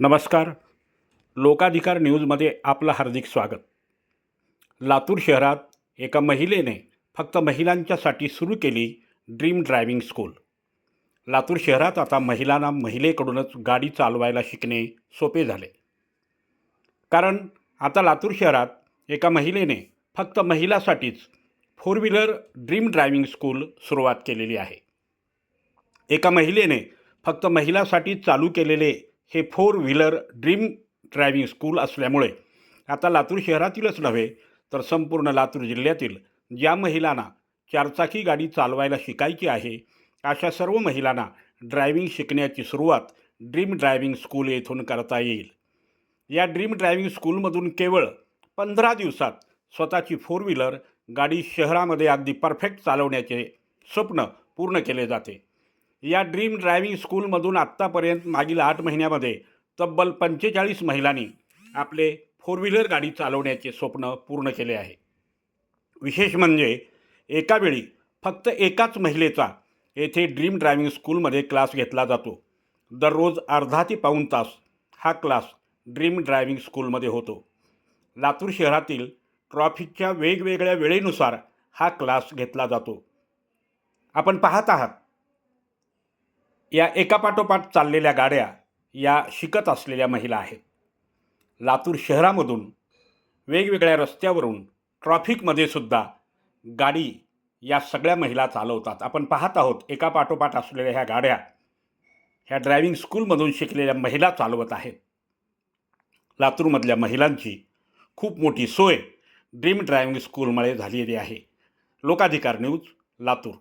नमस्कार. लोकाधिकार न्यूजमध्ये आपलं हार्दिक स्वागत. लातूर शहरात एका महिलेने फक्त महिलांच्यासाठी सुरू केली ड्रीम ड्रायव्हिंग स्कूल. लातूर शहरात आता महिलांना महिलेकडूनच गाडी चालवायला शिकणे सोपे झाले. कारण आता लातूर शहरात एका महिलेने फक्त महिलासाठीच four wheeler dream driving school सुरुवात केलेली आहे. एका महिलेने फक्त महिलासाठी चालू केलेले हे four wheeler dream driving school असल्यामुळे आता लातूर शहरातीलच नव्हे तर संपूर्ण लातूर जिल्ह्यातील ज्या महिलांना चारचाकी गाडी चालवायला शिकायची आहे अशा सर्व महिलांना ड्रायव्हिंग शिकण्याची सुरुवात ड्रीम ड्रायव्हिंग स्कूल येथून करता येईल. या ड्रीम ड्रायव्हिंग स्कूलमधून केवळ पंधरा दिवसात स्वतःची फोर व्हीलर गाडी शहरामध्ये अगदी परफेक्ट चालवण्याचे स्वप्न पूर्ण केले जाते. या ड्रीम ड्रायव्हिंग स्कूलमधून आत्तापर्यंत मागील आठ महिन्यामध्ये तब्बल पंचेचाळीस महिलांनी आपले फोर व्हीलर गाडी चालवण्याचे स्वप्न पूर्ण केले आहे. विशेष म्हणजे एका वेळी फक्त एकाच महिलेचा येथे ड्रीम ड्रायव्हिंग स्कूलमध्ये क्लास घेतला जातो. दररोज अर्धा ते पाऊण तास हा क्लास ड्रीम ड्रायव्हिंग स्कूलमध्ये होतो. लातूर शहरातील ट्रॉफिकच्या वेगवेगळ्या वेळेनुसार हा क्लास घेतला जातो. आपण पाहत आहात या एकापाठोपाठ चाललेल्या गाड्या या शिकत असलेल्या महिला आहेत. लातूर शहरामधून वेगवेगळ्या रस्त्यावरून ट्रॉफिकमध्ये सुद्धा गाडी या सगळ्या महिला चालवतात. आपण पाहत आहोत एकापाठोपाठ असलेल्या ह्या गाड्या ह्या ड्रायव्हिंग स्कूलमधून शिकलेल्या महिला चालवत आहेत. लातूरमधल्या महिलांची खूप मोठी सोय ड्रीम ड्रायव्हिंग स्कूलमुळे झालेली आहे. लोकाधिकार न्यूज लातूर.